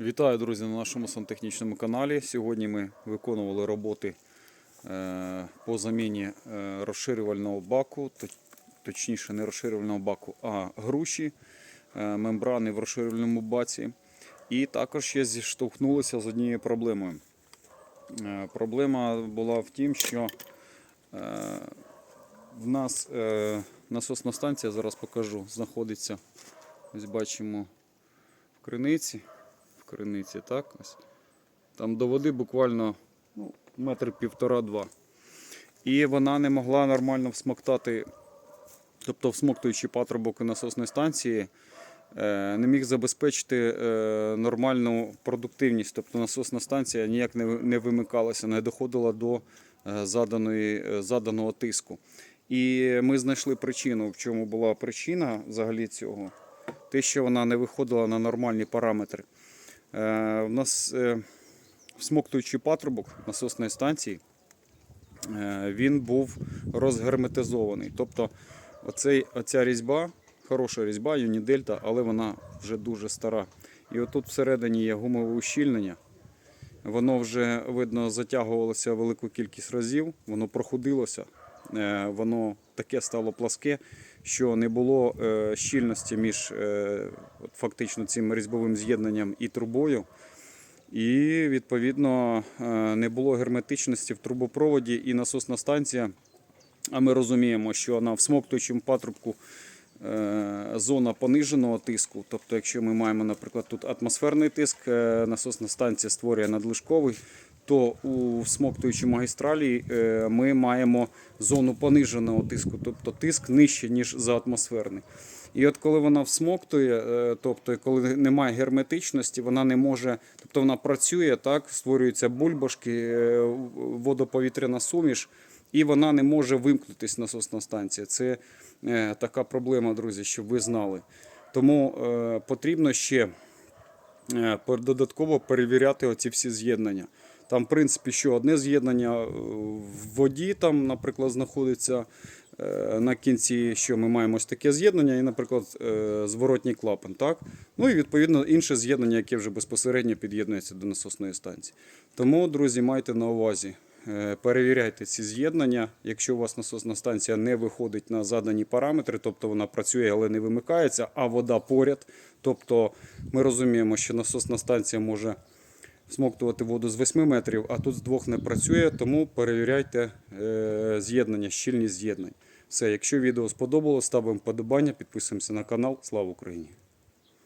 Вітаю, друзі, на нашому сантехнічному каналі. Сьогодні ми виконували роботи е, по заміні е, розширювального баку, точніше не розширювального баку, а груші, е, мембрани в розширювальному баці. І також ще зіштовхнулися з однією проблемою. Проблема була в тім, що в нас насосна станція, зараз покажу, знаходиться, ось бачимо, в криниці криниці, так? Ось. Там до води буквально ну, метр півтора-два. І вона не могла нормально всмоктати, тобто всмоктуючи патрубок насосної станції, е, не міг забезпечити е, нормальну продуктивність. Тобто насосна станція ніяк не, вимикалася, не доходила до е, заданої, заданого тиску. І ми знайшли причину, в чому була причина взагалі цього. Те, що вона не виходила на нормальні параметри. Е, У нас е, всмоктуючий патрубок насосної станції, е, він був розгерметизований. Тобто оцей, оця різьба, хороша різьба, Юнідельта, але вона вже дуже стара. І отут всередині є гумове ущільнення. Воно вже, видно, затягувалося велику кількість разів, воно прохудилося, е, воно таке стало пласке, що не було е, щільності між е, фактично цим різьбовим з'єднанням і трубою. І відповідно е, не було герметичності в трубопроводі і насосна станція. А ми розуміємо, що на всмоктуючому патрубку е, зона пониженого тиску. Тобто, якщо ми маємо, наприклад, тут атмосферний тиск, е, насосна станція створює надлишковий, то у всмоктуючій магістралі е, ми маємо зону пониженого тиску, тобто тиск нижче, ніж за атмосферний. І от коли вона всмоктує, е, тобто коли немає герметичності, вона не може, тобто вона працює, так, створюються бульбашки, е, водоповітряна суміш, і вона не може вимкнутись насосна станція. Це така проблема, друзі, щоб ви знали. Тому потрібно ще додатково перевіряти оці всі з'єднання. Там, в принципі, що одне з'єднання е, в воді, там, наприклад, знаходиться е, на кінці, що ми маємо ось таке з'єднання, і, наприклад, е, зворотній клапан. Так? Ну і відповідно інше з'єднання, яке вже безпосередньо під'єднується до насосної станції. Тому, друзі, майте на увазі. Перевіряйте ці з'єднання. Якщо у вас насосна станція не виходить на задані параметри, тобто вона працює, але не вимикається, а вода поряд. Тобто ми розуміємо, що насосна станція може всмоктувати воду з 8 метрів, а тут з 2 не працює, тому перевіряйте е, з'єднання, щільність з'єднань. Все, якщо відео сподобалось, ставимо вподобання, підписуємося на канал. Слава Україні!